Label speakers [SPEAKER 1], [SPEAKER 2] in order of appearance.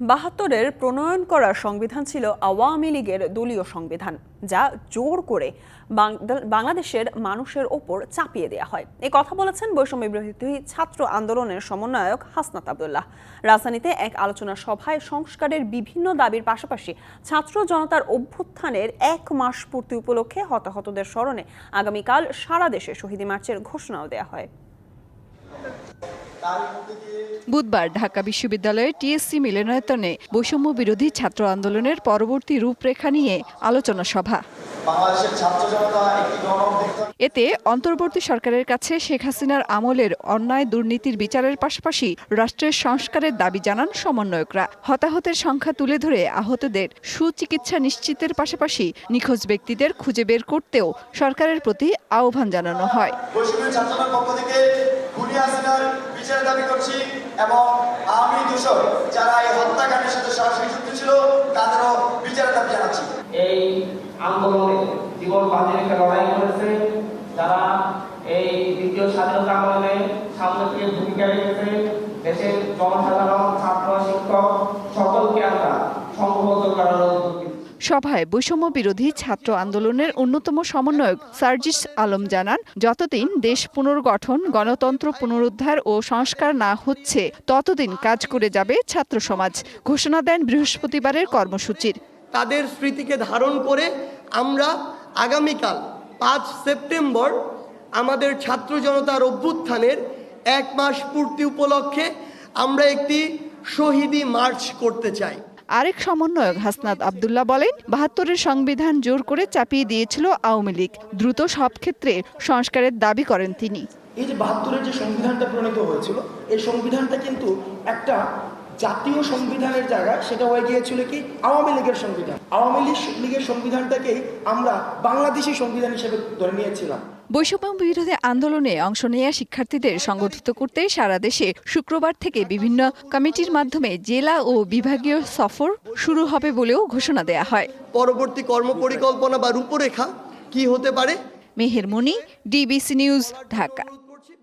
[SPEAKER 1] বাহাত্তরের প্রণয়ন করা সংবিধান ছিল আওয়ামী লীগের দলীয় সংবিধান, যা জোর করে বাংলাদেশের মানুষের ওপর চাপিয়ে দেওয়া হয়। এই কথা বলেছেন বৈষম্য বিরোধী ছাত্র আন্দোলনের সমন্বয়ক হাসনাত আবদুল্লাহ। রাজধানীতে এক আলোচনা সভায় সংস্কারের বিভিন্ন দাবির পাশাপাশি ছাত্র জনতার অভ্যুত্থানের এক মাস পূর্তি উপলক্ষে হতাহতদের স্মরণে আগামীকাল সারা দেশে শহীদ মার্চের ঘোষণাও দেওয়া হয়।
[SPEAKER 2] বুধবার ঢাকা বিশ্ববিদ্যালয়ের টিএসসি মিলনায়তনে বৈষম্য বিরোধী ছাত্র আন্দোলনের পরবর্তী রূপরেখা নিয়ে আলোচনা সভা। এতে অন্তর্বর্তী সরকারের কাছে শেখ হাসিনার আমলের অন্যায় দুর্নীতির বিচারের পাশাপাশি রাষ্ট্রের সংস্কারের দাবি জানান সমন্বয়করা। হতাহতের সংখ্যা তুলে ধরে আহতদের সুচিকিৎসা নিশ্চিতের পাশাপাশি নিখোঁজ ব্যক্তিদের খুঁজে বের করতেও সরকারের প্রতি আহ্বান জানানো হয়।
[SPEAKER 3] পক্ষ থেকে খুনি হাসিনার বিচার দাবি করছি এবং আমি দূষক যারা এই হত্যাকাণ্ডের সাথে সরাসরি যুক্ত ছিল, তাদেরও বিচারের দাবি জানাচ্ছি।
[SPEAKER 4] এই আন্দোলনে জীবন বাজি রেখে লড়াই করেছে তারা এই দ্বিতীয় স্বাধীনতা আন্দোলনে সামনে থেকে ভূমিকা রেখেছে দেশের জনসাধারণ, ছাত্র, শিক্ষক
[SPEAKER 2] সভায় বৈষম্য বিরোধী ছাত্র আন্দোলনের অন্যতম সমন্বয়ক সার্জিস আলম জানান, যতদিন দেশ পুনর্গঠন, গণতন্ত্র পুনরুদ্ধার ও সংস্কার না হচ্ছে, ততদিন কাজ করে যাবে ছাত্র সমাজ। ঘোষণা দেন বৃহস্পতিবারের কর্মসূচির।
[SPEAKER 5] তাদের স্মৃতিকে ধারণ করে আমরা আগামীকাল পাঁচ সেপ্টেম্বর আমাদের ছাত্র জনতার অভ্যুত্থানের এক মাস পূর্তি উপলক্ষে আমরা একটি শহীদি মার্চ করতে চাই।
[SPEAKER 2] আরেক সমন্বয়ক হাসনাত আবদুল্লাহ বলেন, বাহাত্তরের সংবিধান জোর করে চাপিয়ে দিয়েছিল আওয়ামী লীগ। দ্রুত সব ক্ষেত্রে সংস্কারের দাবি করেন তিনি।
[SPEAKER 6] এই যে বাহাত্তরের যে সংবিধানটা প্রণীত হয়েছিল, এই সংবিধানটা কিন্তু একটা জাতীয় সংবিধানের জায়গায় সেটা হয়ে গিয়েছিল কি? আওয়ামী লীগের সংবিধান। আওয়ামী লীগ লীগের সংবিধানটাকেই আমরা বাংলাদেশি সংবিধান হিসেবে ধরে নিয়েছিলাম।
[SPEAKER 2] বৈষম্য বিরোধী আন্দোলনে অংশ নেয়া শিক্ষার্থীদের সংগঠিত করতে সারা দেশে শুক্রবার থেকে বিভিন্ন কমিটির মাধ্যমে জেলা ও বিভাগীয় সফর শুরু হবে বলেও ঘোষণা দেয়া হয়।
[SPEAKER 5] পরবর্তী কর্মপরিকল্পনা বা রূপরেখা কি হতে পারে?
[SPEAKER 2] Meher Moni DBC news Dhaka.